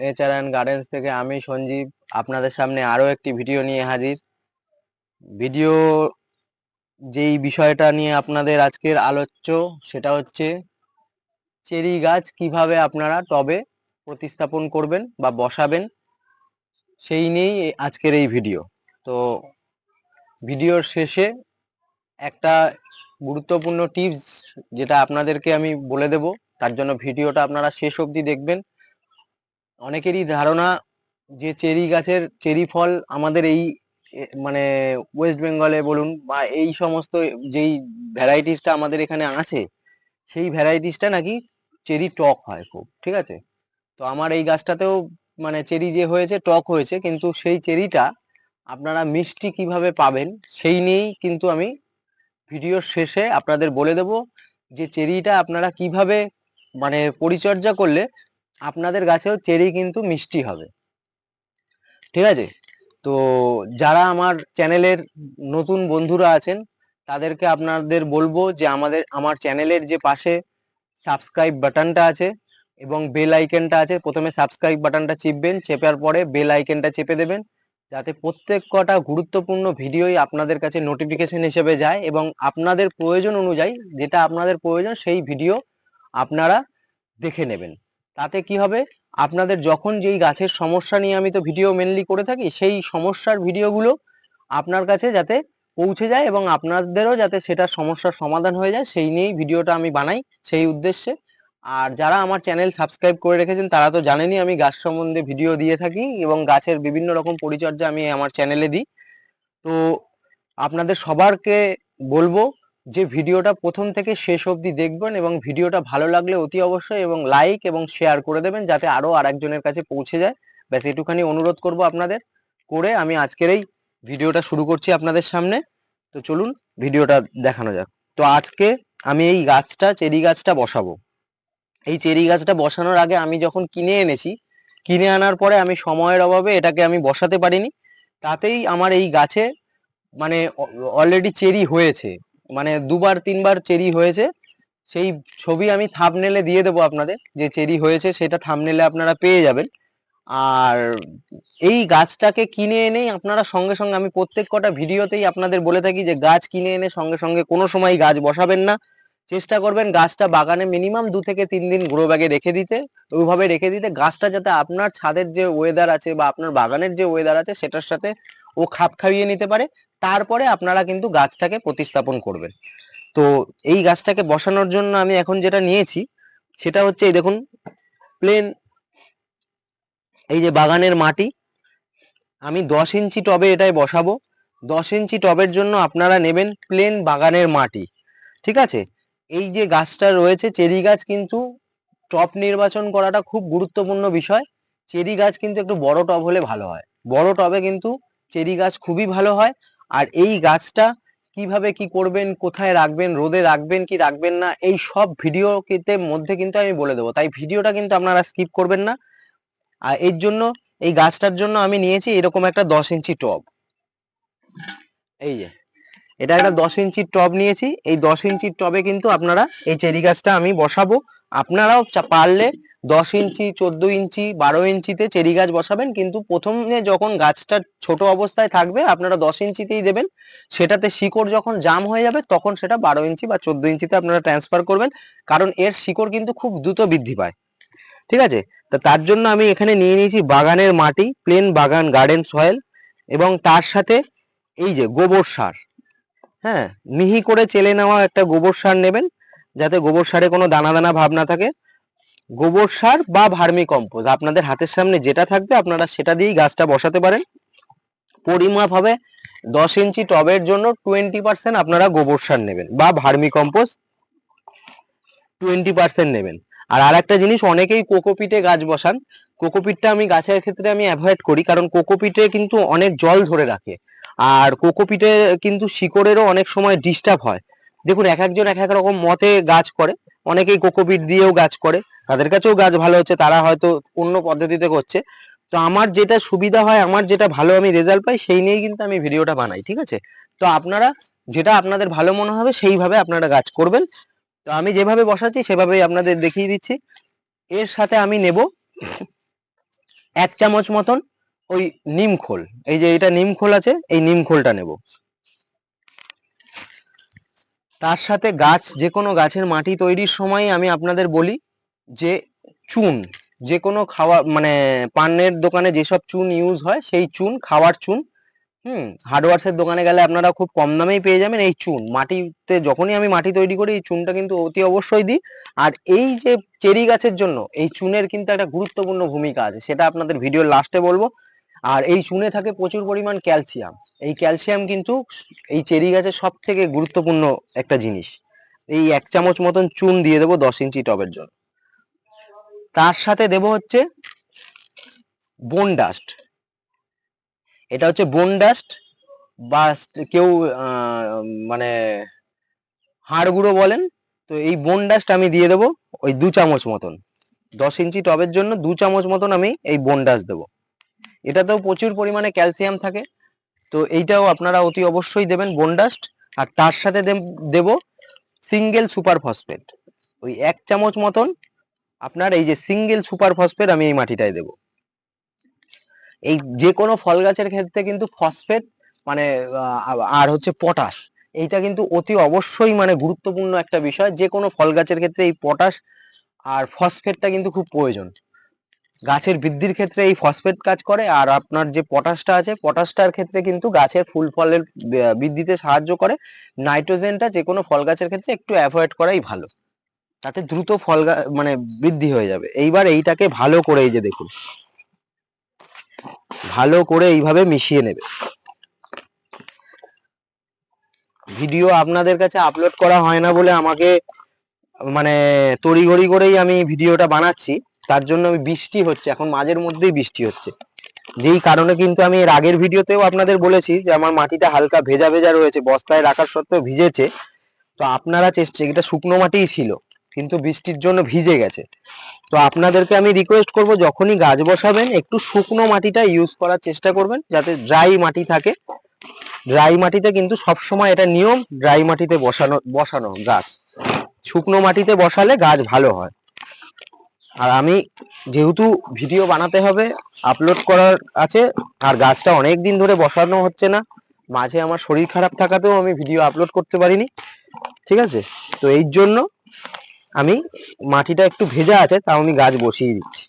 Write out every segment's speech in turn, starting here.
Nature and gardens থেকে আমি সঞ্জীব আপনাদের সামনে আরও একটি ভিডিও নিয়ে হাজির। ভিডিও যেই বিষয়টা নিয়ে আপনাদের আজকের আলোচ্য, সেটা হচ্ছে চেরি গাছ কীভাবে আপনারা টবে প্রতিস্থাপন করবেন বা বসাবেন, সেই নিয়েই আজকের এই ভিডিও তো ভিডিওর শেষে একটা গুরুত্বপূর্ণ টিপস যেটা আপনাদেরকে আমি বলে দেব, তার জন্য ভিডিওটা আপনারা শেষ অবধি দেখবেন। অনেকেরই ধারণা যে চেরি গাছের চেরি ফল আমাদের এই মানে ওয়েস্ট বেঙ্গলে বলুন বা এই সমস্ত যেই ভ্যারাইটিসটা আমাদের এখানে আছে, সেই ভ্যারাইটিসটা নাকি চেরি টক হয় খুব, ঠিক আছে? তো আমার এই গাছটাতেও মানে চেরি যে হয়েছে, টক হয়েছে, কিন্তু সেই চেরিটা আপনারা মিষ্টি কীভাবে পাবেন সেই নিয়েই কিন্তু আমি ভিডিওর শেষে আপনাদের বলে দেব যে চেরিটা আপনারা কীভাবে মানে পরিচর্যা করলে আপনাদের গাছেও চেরি কিন্তু মিষ্টি হবে। ঠিক আছে? তো যারা আমার চ্যানেলের নতুন বন্ধুরা আছেন, তাদেরকে আপনাদের বলব যে আমাদের, আমার চ্যানেলের যে পাশে সাবস্ক্রাইব বাটনটা আছে এবং বেল আইকনটা আছে, প্রথমে সাবস্ক্রাইব বাটনটা চিপবেন, চেপার পরে বেল আইকনটা চেপে দেবেন, যাতে প্রত্যেক কটা গুরুত্বপূর্ণ ভিডিওই আপনাদের কাছে নোটিফিকেশন হিসেবে যায় এবং আপনাদের প্রয়োজন অনুযায়ী, যেটা আপনাদের প্রয়োজন, সেই ভিডিও আপনারা দেখে নেবেন। তাতে কি হবে? আপনাদের যখন যেই গাছের সমস্যা নিয়ে আমি তো ভিডিও মেনলি করে থাকি, সেই সমস্যার ভিডিওগুলো আপনার কাছে যাতে পৌঁছে যায় এবং আপনাদেরও যাতে সেটা সমস্যার সমাধান হয়ে যায়, সেই নিয়েই ভিডিওটা আমি বানাই সেই উদ্দেশ্যে। আর যারা আমার চ্যানেল সাবস্ক্রাইব করে রেখেছেন, তারা তো জানেনই আমি গাছ সম্বন্ধে ভিডিও দিয়ে থাকি এবং গাছের বিভিন্ন রকম পরিচর্যা আমি আমার চ্যানেলে দিই। তো আপনাদের সবারকে বলব যে ভিডিওটা প্রথম থেকে শেষ অবধি দেখবেন এবং ভিডিওটা ভালো লাগলে অতি অবশ্যই এবং লাইক এবং শেয়ার করে দেবেন যাতে আরও আরেকজনের কাছে পৌঁছে যায়। ব্যাস, এটুখানি অনুরোধ করব আপনাদের করে আমি আজকের এই ভিডিওটা শুরু করছি আপনাদের সামনে। তো চলুন ভিডিওটা দেখানো যাক। তো আজকে আমি এই গাছটা, চেরি গাছটা বসাবো। এই চেরি গাছটা বসানোর আগে আমি যখন কিনে এনেছি, কিনে আনার পরে আমি সময়ের অভাবে এটাকে আমি বসাতে পারিনি। তাতেই আমার এই গাছে মানে অলরেডি চেরি হয়েছে। মানে দুবার, তিনবার চেরি হয়েছে, সেই ছবি আমি থামনেলে দিয়ে দেবো আপনাদের, যে চেরি হয়েছে সেটা থামনেলে আপনারা পেয়ে যাবেন। আর এই গাছটাকে কিনে এনেই আপনারা সঙ্গে সঙ্গে, আমি প্রত্যেক কটা ভিডিওতেই আপনাদের বলে থাকি যে গাছ কিনে এনে সঙ্গে সঙ্গে কোনো সময় গাছ বসাবেন না। চেষ্টা করবেন গাছটা বাগানে মিনিমাম দু থেকে তিন দিন গ্রো ব্যাগে রেখে দিতে, ওইভাবে রেখে দিতে। গাছটা যাতে আপনার ছাদের যে ওয়েদার আছে বা আপনার বাগানের যে ওয়েদার আছে, সেটার সাথে ও খাপ খাইয়ে নিতে পারে, তারপরে আপনারা কিন্তু গাছটাকে প্রতিস্থাপন করবেন। তো এই গাছটাকে বসানোর জন্য আমি এখন যেটা নিয়েছি, সেটা হচ্ছে এই দেখুন প্লেন এই যে বাগানের মাটি, আমি দশ ইঞ্চি টবে এটাই বসাবো। দশ ইঞ্চি টবের জন্য আপনারা নেবেন প্লেন বাগানের মাটি, ঠিক আছে? এই যে গাছটা রয়েছে, চেরি গাছ কিন্তু টব নির্বাচন করাটা খুব গুরুত্বপূর্ণ বিষয়। চেরি গাছ কিন্তু একটু বড় টব হলে ভালো হয়। বড় টবে কিন্তু চেরি গাছ খুবই ভালো হয়। আর এই গাছটা কীভাবে কি করবেন কোথায় রাখবেন রোদে রাখবেন কি রাখবেন না এই সব ভিডিও মধ্যে কিন্তু আমি বলে দেবো। তাই ভিডিওটা কিন্তু আপনারা স্কিপ করবেন না। আর এর জন্য এই গাছটার জন্য আমি নিয়েছি এরকম একটা দশ ইঞ্চি টব। এই যে এটা একটা দশ ইঞ্চির টব নিয়েছি। এই দশ ইঞ্চির টবে কিন্তু আপনারা এই চেরি গাছটা আমি বসাবো। আপনারাও পারলে দশ ইঞ্চি, চোদ্দ ইঞ্চি, বারো ইঞ্চিতে চেরি গাছ বসাবেন, কিন্তু প্রথমে যখন গাছটা ছোট অবস্থায় থাকবে, আপনারা দশ ইঞ্চিতেই দেবেন। সেটাতে শিকড় যখন জাম হয়ে যাবে, তখন সেটা বারো ইঞ্চি বা চোদ্দ ইঞ্চিতে আপনারা ট্রান্সফার করবেন, কারণ এর শিকড় কিন্তু খুব দ্রুত বৃদ্ধি পায়। ঠিক আছে? তো তার জন্য আমি এখানে নিয়ে নিয়েছি বাগানের মাটি প্লেন বাগান গার্ডেন সয়েল এবং তার সাথে এই যে গোবর সার। হ্যাঁ মিহি করে চেলে নেওয়া একটা গোবর সার নেবেন, যাতে গোবর সারে কোনো দানা দানা ভাব না থাকে। গোবর সার বা ভার্মি কম্পোজ। আপনাদের হাতের সামনে যেটা থাকবে, আপনারা সেটা দিয়েই গাছটা বসাতে পারেন। পরিমাপ হবে দশ ইঞ্চি টবের জন্য টোয়েন্টি পার্সেন্ট আপনারা গোবর সার নেবেন বা ভার্মি কম্পোজ টোয়েন্টি পার্সেন্ট নেবেন। আর আর একটা জিনিস, অনেকেই কোকোপিটে গাছ বসান। কোকোপিটটা আমি গাছের ক্ষেত্রে আমি অ্যাভয়েড করি, কারণ কোকোপিটে কিন্তু অনেক জল ধরে রাখে। আর কোকোপিটে কিন্তু শিকড়েরও অনেক সময় ডিস্টার্ব হয়। দেখুন, এক একজন এক এক রকম মতে গাছ করে। অনেকেই কোকোপিট দিয়েও গাছ করে, তাদের কাছেও গাছ ভালো হচ্ছে, তারা হয়তো অন্য পদ্ধতিতে করছে। তো আমার যেটা সুবিধা হয়, আমার যেটা ভালো আমি রেজাল্ট পাই, সেই নিয়েই কিন্তু আমি ভিডিওটা বানাই, ঠিক আছে? তো আপনারা যেটা আপনাদের ভালো মনে হবে, সেইভাবে আপনারা গাছ করবেন। তো আমি যেভাবে বসাচ্ছি, সেভাবেই আপনাদের দেখিয়ে দিচ্ছি। এর সাথে আমি নেব এক চামচ মতন ওই নিম খোল। এই যে এটা নিম খোল আছে, এই নিম খোলটা নেব। তার সাথে গাছ যে কোনো গাছের মাটি তৈরির সময় আমি আপনাদের বলি যে চুন যে কোনো খাওয়া মানে পানের দোকানে যেসব চুন ইউজ হয়, সেই চুন, খাওয়ার চুন, হুম হার্ডওয়ার্সের দোকানে গেলে আপনারা খুব কম দামেই পেয়ে যাবেন এই চুন। মাটিতে যখনই আমি মাটি তৈরি করি, এই চুনটা কিন্তু অতি অবশ্যই দিই। আর এই যে চেরি গাছের জন্য, এই চুনের কিন্তু একটা গুরুত্বপূর্ণ ভূমিকা আছে, সেটা আপনাদের ভিডিওর লাস্টে বলব। আর এই চুনে থাকে প্রচুর পরিমাণ ক্যালসিয়াম। এই ক্যালসিয়াম কিন্তু এই চেরি গাছের সব থেকে গুরুত্বপূর্ণ একটা জিনিস। এই এক চামচ মতন চুন দিয়ে দেবো দশ ইঞ্চি টবের জন্য। তার সাথে দেব হচ্ছে বোন ডাস্ট এটা হচ্ছে বোন ডাস্ট বা কেউ মানে হাড় গুঁড়ো বলেন, তো এই বোন ডাস্ট আমি দিয়ে দেবো ওই দু চামচ মতন। দশ ইঞ্চি টবের জন্য দু চামচ মতন আমি এই বোন ডাস্ট দেবো। এটাতেও প্রচুর পরিমাণে ক্যালসিয়াম থাকে। তো এইটাও আপনারা অতি অবশ্যই দেবেন বোন ডাস্ট আর তার সাথে দেব সিঙ্গেল সুপার ফসফেট ওই এক চামচ মতন আপনার এই যে সিঙ্গেল সুপার ফসফেট আমি এই মাটিটায় দেব। এই যে কোনো ফল গাছের ক্ষেত্রে কিন্তু ফসফেট মানে আর হচ্ছে পটাশ এইটা কিন্তু অতি অবশ্যই মানে গুরুত্বপূর্ণ একটা বিষয়। যে কোনো ফল গাছের ক্ষেত্রে এই পটাশ আর ফসফেটটা কিন্তু খুব প্রয়োজন। গাছের বৃদ্ধির ক্ষেত্রে এই ফসফেট কাজ করে, আর আপনার যে পটাশটা আছে পটাশটার ক্ষেত্রে কিন্তু গাছের ফুল ফলের বৃদ্ধিতে সাহায্য করে। নাইট্রোজেনটা যে কোনো ফল গাছের ক্ষেত্রে একটু অ্যাভয়েড করাই ভালো। তাতে দ্রুত ফল মানে বৃদ্ধি হয়ে যাবে। এইবার এইটাকে ভালো করে এই যে দেখুন। ভালো করে এইভাবে মিশিয়ে নেবে। ভিডিও আপনাদের কাছে আপলোড করা হয় না বলে আমাকে মানে তড়িঘড়ি করেই আমি ভিডিওটা বানাচ্ছি। তার জন্য আমি বৃষ্টি হচ্ছে, এখন মাঝের মধ্যেই বৃষ্টি হচ্ছে। যেই কারণে কিন্তু আমি এর আগের ভিডিওতেও আপনাদের বলেছি যে আমার মাটিটা হালকা ভেজা ভেজা রয়েছে, বস্তায় রাখার সত্ত্বেও ভিজেছে। তো আপনারা চেষ্টা, এটা শুকনো মাটিই ছিল, কিন্তু বৃষ্টির জন্য ভিজে গেছে। তো আপনাদেরকে আমি রিকোয়েস্ট করব, যখনই গাছ বসাবেন, একটু শুকনো মাটিটা ইউজ করার চেষ্টা করবেন, যাতে ড্রাই মাটি থাকে। ড্রাই মাটিতে কিন্তু সবসময় এটা নিয়ম ড্রাই মাটিতে বসানো বসানো গাছ। শুকনো মাটিতে বসালে গাছ ভালো হয়। আর আমি যেহেতু ভিডিও বানাতে হবে আপলোড করার আছে, আর গাছটা অনেক দিন ধরে বসানো হচ্ছে না, মাঝে আমার শরীর খারাপ থাকাতেও আমি ভিডিও আপলোড করতে পারিনি, ঠিক আছে? তো এই জন্য আমি মাটিটা একটু ভেজা আছে, তাও আমি গাছ বসিয়ে দিচ্ছি।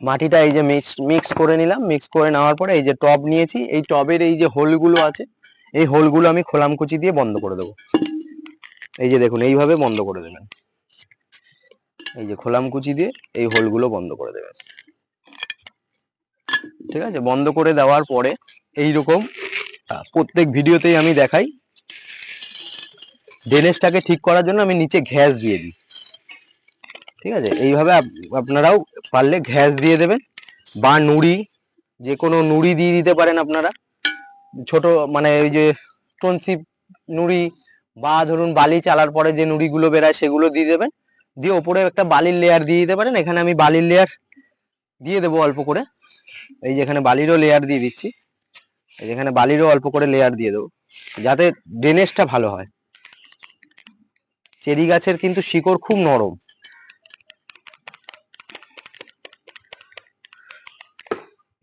মাটিটা এই যে মিক্স মিক্স করে নিলাম। মিক্স করে নেওয়ার পরে এই যে টব নিয়েছি, এই টবের এই যে হোলগুলো আছে, এই হোলগুলো আমি খোলামকুচি দিয়ে বন্ধ করে দেবো। এই যে দেখুন, এইভাবে বন্ধ করে দেবেন। এই যে খোলামকুচি দিয়ে এই হোলগুলো বন্ধ করে দেবেন। ঠিক আছে? বন্ধ করে দেওয়ার পরে এই রকম প্রত্যেক ভিডিওতেই আমি দেখাই। ড্রেনেজটাকে ঠিক করার জন্য আমি নিচে ঘ্যাস দিয়ে দিই। ঠিক আছে? এইভাবে আপ- আপনারাও পারলে ঘ্যাস দিয়ে দেবেন বা নুড়ি, যে কোনো নুড়ি দিয়ে দিতে পারেন আপনারা। ছোট মানে ওই যে টনসিপ নুড়ি বা ধরুন বালি চালার পরে যে নুড়িগুলো বেরায় সেগুলো দিয়ে দেবেন। দিয়ে ওপরে একটা বালির লেয়ার দিয়ে দিতে পারেন। এখানে আমি বালির লেয়ার দিয়ে দেবো অল্প করে। এই যে এখানে বালিরও লেয়ার দিয়ে দিচ্ছি। এই যে এখানে বালিরও অল্প করে লেয়ার দিয়ে দেবো। যাতে ড্রেনেজটা ভালো হয়। চেরি গাছের কিন্তু শিকড় খুব নরম।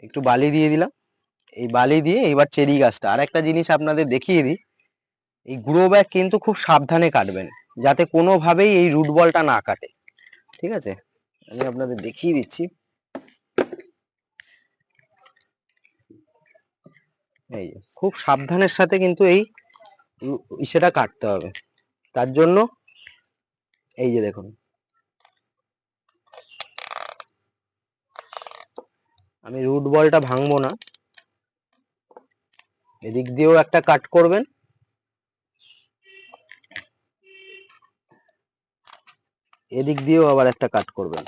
একটু বালি দিয়ে দিলাম। এই বালি দিয়ে এবার চেরি গাছটা। আর একটা জিনিস আপনাদের দেখিয়ে দিই, এই গ্রো ব্যাগ কিন্তু খুব সাবধানে কাটবেন, যাতে কোনোভাবেই এই রুট বলটা না কাটে। ঠিক আছে? আমি আপনাদের দেখিয়ে দিচ্ছি। এই খুব সাবধানের সাথে কিন্তু এই ইসেটা কাটতে হবে। তার জন্য, এই যে দেখুন আমি রুট বলটা ভাঙবো না। এদিক দিয়েও একটা কাট করবেন। এদিক দিয়েও আবার একটা কাট করবেন।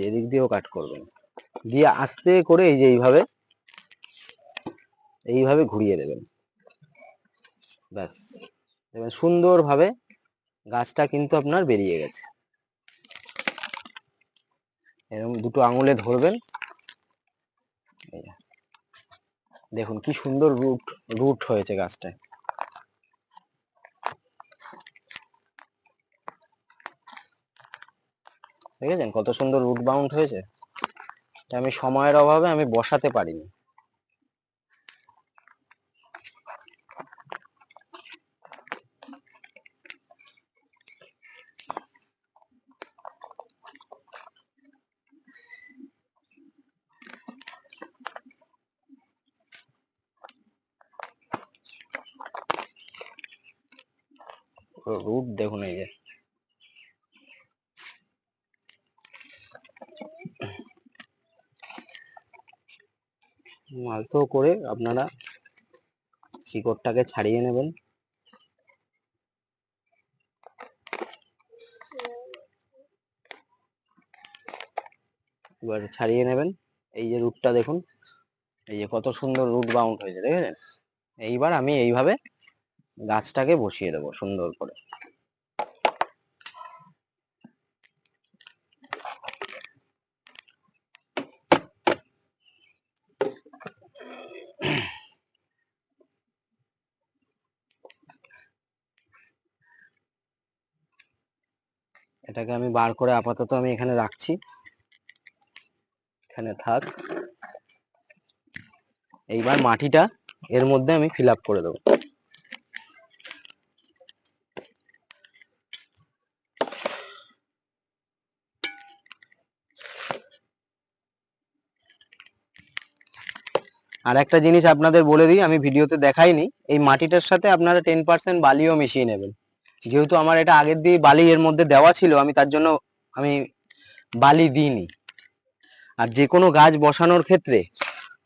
এদিক দিয়েও কাট করবেন। দিয়ে আস্তে করে এই যে এইভাবে এইভাবে ঘুরিয়ে দেবেন। ব্যাস। দেখবেন সুন্দরভাবে গাছটা কিন্তু আপনার বেরিয়ে গেছে। এরকম দুটো আঙুলে ধরবেন। দেখুন কি সুন্দর রুট রুট হয়েছে গাছটায়। দেখেছেন কত সুন্দর রুট বাউন্ড হয়েছে? আমি সময়ের অভাবে আমি বসাতে পারিনি। রুট দেখুন এই যে। আলতো করে আপনারা শিকড়টাকে ছাড়িয়ে নেবেন। এবার ছাড়িয়ে নেবেন। এই যে রুটটা দেখুন, এই যে কত সুন্দর রুট বাউন্ড হয়েছে, দেখেছেন? এইবার আমি এইভাবে গাছটাকে বসিয়ে দেবো সুন্দর করে। এটাকে আমি বার করে আপাতত আমি এখানে রাখছি। এখানে থাক। এইবার মাটিটা এর মধ্যে আমি ফিল আপ করে দেবো। আর একটা জিনিস আপনাদের বলে দিই, আমি ভিডিওতে দেখাইনি, এই মাটিটার সাথে আপনারা টেন পার্সেন্ট বালিও মিশিয়ে নেবেন। যেহেতু আমার এটা আগের দিয়ে বালি এর মধ্যে দেওয়া ছিল, আমি তার জন্য আমি বালি দিইনি। আর যে কোনো গাছ বসানোর ক্ষেত্রে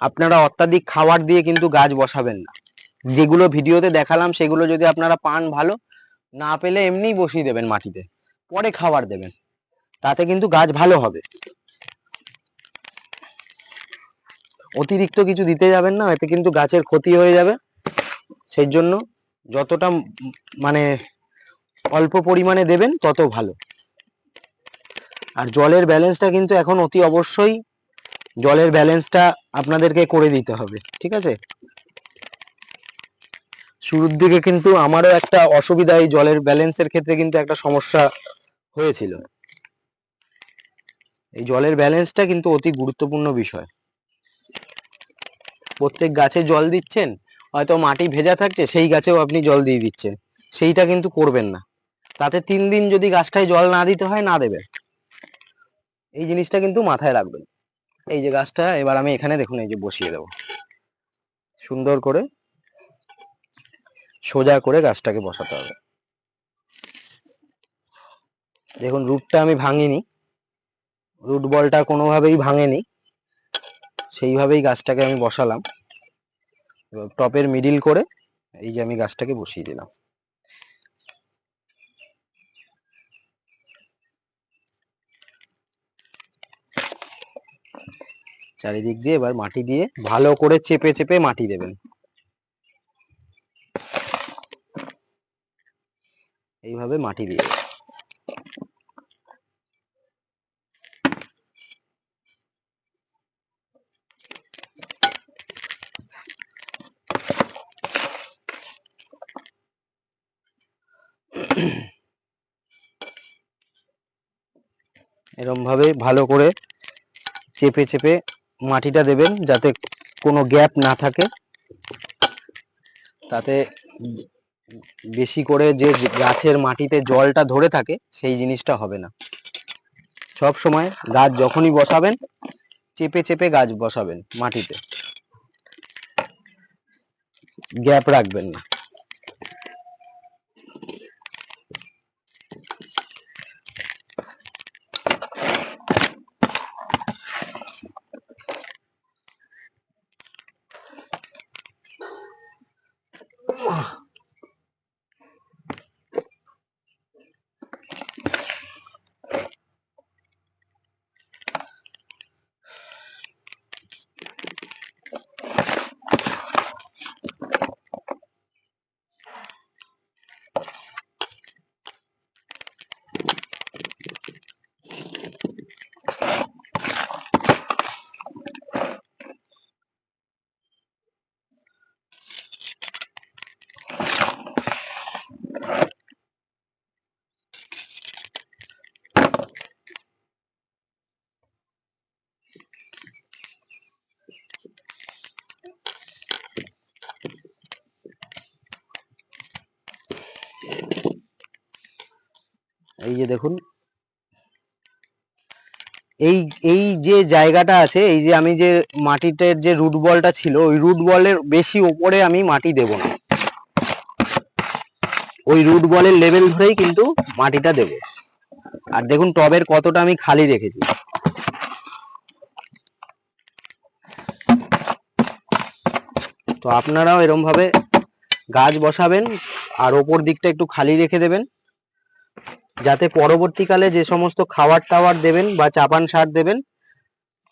আপনারা অত্যাধিক খাবার দিয়ে কিন্তু গাছ বসাবেন না। যেগুলো ভিডিওতে দেখালাম, সেগুলো যদি আপনারা পান ভালো, না পেলে এমনিই বসিয়ে দেবেন মাটিতে, পরে খাবার দেবেন। তাতে কিন্তু গাছ ভালো হবে। অতিরিক্ত কিছু দিতে যাবেন না, এতে কিন্তু গাছের ক্ষতি হয়ে যাবে। সেই জন্য যতটা মানে অল্প পরিমাণে দেবেন, তত ভালো। আর জলের ব্যালেন্সটা কিন্তু এখন অতি অবশ্যই জলের ব্যালেন্সটা আপনাদেরকে করে দিতে হবে, ঠিক আছে? শুরুর দিকে কিন্তু আমারও একটা অসুবিধা, এই জলের ব্যালেন্সের ক্ষেত্রে কিন্তু একটা সমস্যা হয়েছিল। এই জলের ব্যালেন্সটা কিন্তু অতি গুরুত্বপূর্ণ বিষয়। প্রত্যেক গাছে জল দিচ্ছেন, হয়তো মাটি ভেজা থাকছে, সেই গাছেও আপনি জল দিয়ে দিচ্ছেন। সেইটা কিন্তু করবেন না। তাতে তিন দিন যদি গাছটায় জল না দিতে হয়, না দেবেন। এই জিনিসটা কিন্তু মাথায় রাখবেন। এই যে গাছটা, এবার আমি এখানে দেখুন, এই যে বসিয়ে দেবো। সুন্দর করে সোজা করে গাছটাকে বসাতে হবে। দেখুন, রুটটা আমি ভাঙিনি। রুট বলটা কোনোভাবেই ভাঙেনি। সেইভাবেই গাছটাকে আমি বসালাম। টপের মিডিল করে এই যে আমি গাছটাকে বসিয়ে দিলাম। চারিদিক দিয়ে এবার মাটি দিয়ে ভালো করে চেপে চেপে মাটি দেবেন। এইভাবে মাটি দিয়ে এরম ভাবে ভালো করে চেপে চেপে মাটিটা দেবেন যাতে কোনো গ্যাপ না থাকে। তাতে বেশি করে যে গাছের মাটিতে জলটা ধরে থাকে সেই জিনিসটা হবে না। সব সময় গাছ যখনই বসাবেন, চেপে চেপে গাছ বসাবেন মাটিতে। গ্যাপ রাখবেন না। এই যে দেখুন। এই এই যে জায়গাটা আছে, এই যে আমি যে মাটিটার যে রুট বলটা ছিল, ওই রুট বলের বেশি ওপরে আমি মাটি দেব না। ওই রুট বলের লেভেল ধরেই কিন্তু মাটিটা দেব। আর দেখুন, টবের কতটা আমি খালি রেখেছি। তো আপনারাও এরম ভাবে গাছ বসাবেন, আর ওপর দিকটা একটু খালি রেখে দেবেন। যাতে পরবর্তীকালে যে সমস্ত খাবার টাবার দেবেন বা চাপান সার দেবেন,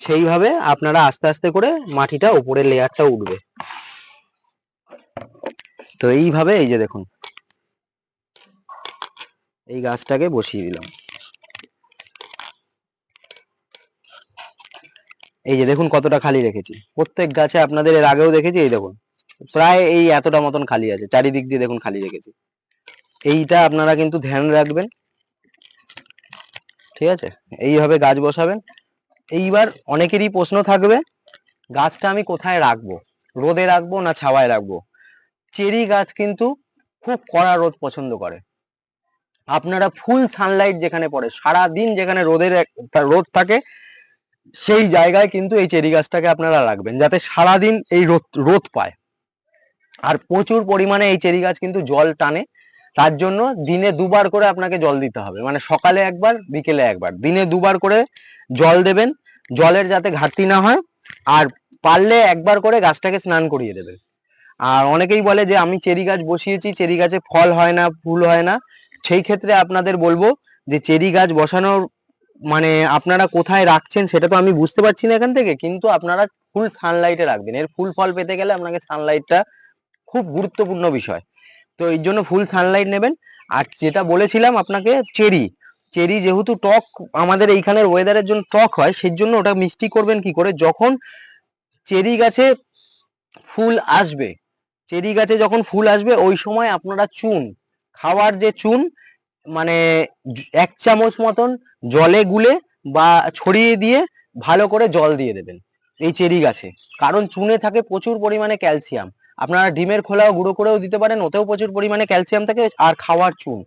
সেইভাবে আপনারা আস্তে আস্তে করে মাটিটা উপরের লেয়ারটা উঠবে। তো এইভাবে এই যে দেখুন, এই গাছটাকে বসিয়ে দিলাম। এই যে দেখুন কতটা খালি রেখেছি। প্রত্যেক গাছে আপনাদের এর আগেও দেখেছি, এই দেখুন। প্রায় এই এতটা মতন খালি আছে, চারিদিক দিয়ে দেখুন খালি রেখেছি। এইটা আপনারা কিন্তু ধ্যান রাখবেন। ঠিক আছে? এইভাবে গাছ বসাবেন। এইবার অনেকেরই প্রশ্ন থাকবে, গাছটা আমি কোথায় রাখব? রোদে রাখব না ছাওয়ায় রাখব? চেরি গাছ কিন্তু খুব কড়া রোদ পছন্দ করে। আপনারা ফুল সানলাইট যেখানে পড়ে সারা দিন যেখানে রোদের রোদ থাকে, সেই জায়গায় কিন্তু এই চেরি গাছটাকে আপনারা রাখবেন, যাতে সারাদিন এই রোদ রোদ পায়। আর প্রচুর পরিমাণে এই চেরি গাছ কিন্তু জল টানে তার জন্য দিনে দুবার করে আপনাকে জল দিতে হবে। মানে সকালে একবার, বিকেলে একবার। দিনে দুবার করে জল দেবেন। জলের যাতে ঘাটতি না হয়, আর পারলে একবার করে গাছটাকে স্নান করিয়ে দেবেন। আর অনেকেই বলে যে, আমি চেরি গাছ বসিয়েছি, চেরি গাছে ফল হয় না, ফুল হয় না। সেই ক্ষেত্রে আপনাদের বলব যে, চেরি গাছ বসানোর মানে আপনারা কোথায় রাখছেন সেটা তো আমি বুঝতে পারছি না এখান থেকে, কিন্তু আপনারা ফুল সানলাইটে রাখবেন। এর ফুল ফল পেতে গেলে আপনাকে সানলাইটটা খুব গুরুত্বপূর্ণ বিষয়। তো এই জন্য ফুল সানলাইট নেবেন। আর যেটা বলেছিলাম আপনাকে চেরি চেরি যেহেতু টক আমাদের এইখানের ওয়েদারের জন্য টক হয়, সেই জন্য ওটা মিষ্টি করবেন কি করে? যখন চেরি গাছে ফুল আসবে চেরি গাছে যখন ফুল আসবে, ওই সময় আপনারা চুন, খাওয়ার যে চুন মানে এক চামচ মতন জলে গুলে বা ছড়িয়ে দিয়ে ভালো করে জল দিয়ে দেবেন এই চেরি গাছে। কারণ চুনে থাকে প্রচুর পরিমাণে ক্যালসিয়াম। আপনারা ডিমের খোলাও গুঁড়ো করেও দিতে পারেন, ওতেও প্রচুর পরিমাণে ক্যালসিয়াম থাকে আর খাওয়ার চুন।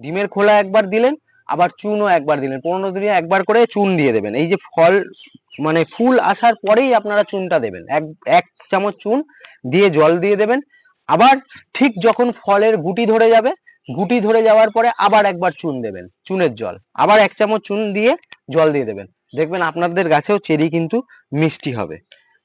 ডিমের খোলা একবার দিলেন, আবার চুনও একবার দিলেন, পনেরো দিনে একবার করে চুন দিয়ে দেবেন। এই যে ফল মানে ফুল আসার পরেই আপনারা চুনটা দেবেন। এক এক চামচ চুন দিয়ে জল দিয়ে দেবেন। আবার ঠিক যখন ফলের গুটি ধরে যাবে, গুটি ধরে যাওয়ার পরে আবার একবার চুন দেবেন, চুনের জল। আবার এক চামচ চুন দিয়ে জল দিয়ে দেবেন। দেখবেন আপনাদের গাছেও চেরি কিন্তু মিষ্টি হবে।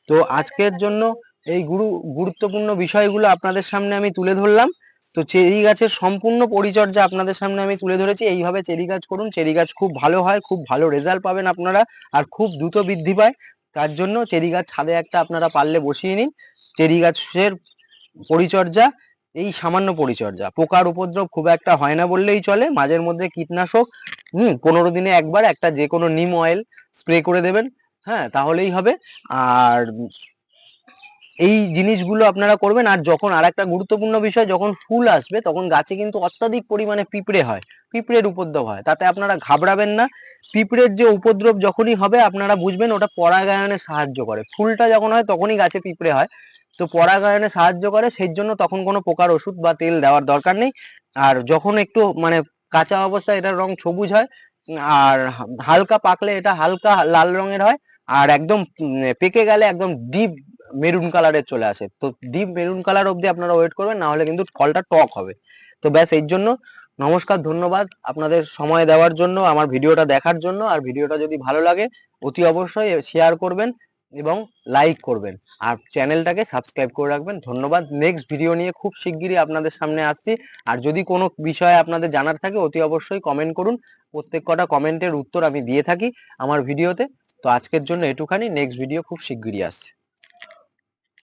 তো আজকের জন্য এই গুরু, গুরুত্বপূর্ণ বিষয়গুলো আপনাদের সামনে আমি তুলে ধরলাম। তো চেরি গাছের সম্পূর্ণ পরিচর্যা আপনাদের সামনে আমি তুলে ধরেছি। এইভাবে চেরি গাছ করুন। চেরি গাছ খুব ভালো হয়, খুব ভালো রেজাল্ট পাবেন আপনারা আর খুব দ্রুত বৃদ্ধি পায়। তার জন্য চেরি গাছ ছাদে একটা আপনারা পারলে বসিয়ে নিন। চেরি গাছের পরিচর্যা, এই সামান্য পরিচর্যা। পোকার উপদ্রব খুব একটা হয় না বললেই চলে। মাঝের মধ্যে কীটনাশক হুম পনেরো দিনে একবার একটা যে কোনো নিম অয়েল স্প্রে করে দেবেন। হ্যাঁ তাহলেই হবে। আর এই জিনিসগুলো আপনারা করবেন, আর যখন আর একটা গুরুত্বপূর্ণ বিষয়, যখন ফুল আসবে, তখন গাছে কিন্তু অত্যাধিক পরিমাণে পিঁপড়ে হয়, পিঁপড়ের উপদ্রব হয়। তাতে আপনারা ঘাবড়াবেন না। পিঁপড়ের যে উপদ্রব যখনই হবে, আপনারা বুঝবেন ওটা পরাগায়নে সাহায্য করে। ফুলটা যখন হয়, তখনই গাছে পিঁপড়ে হয়। তো পরাগায়নে সাহায্য করে সেই জন্য তখন কোনো পোকার ওষুধ বা তেল দেওয়ার দরকার নেই। আর যখন একটু মানে কাঁচা অবস্থায় এটার রং সবুজ হয়, আর হালকা পাকলে এটা হালকা লাল রঙের হয়, আর একদম পেকে গেলে একদম ডিপ মেরুন কালারের চলে আসে। তো ডিপ মেরুন কালার অবধি আপনারা ওয়েট করবেন, না হলে কিন্তু ফলটা টক হবে। তো ব্যাস এর জন্য নমস্কার, ধন্যবাদ আপনাদের সময় দেওয়ার জন্য, আমার ভিডিওটা দেখার জন্য। আর ভিডিওটা যদি ভালো লাগে, অতি অবশ্যই শেয়ার করবেন এবং লাইক করবেন। আর চ্যানেলটাকে সাবস্ক্রাইব করে রাখবেন। ধন্যবাদ। নেক্সট ভিডিও নিয়ে খুব শিগগিরই আপনাদের সামনে আসছি। আর যদি কোনো বিষয়ে আপনাদের জানার থাকে, অতি অবশ্যই কমেন্ট করুন। প্রত্যেক কটা কমেন্টের উত্তর আমি দিয়ে থাকি আমার ভিডিওতে তো। আজকের জন্য এটুখানি। নেক্সট ভিডিও খুব শিগগিরই আসছে।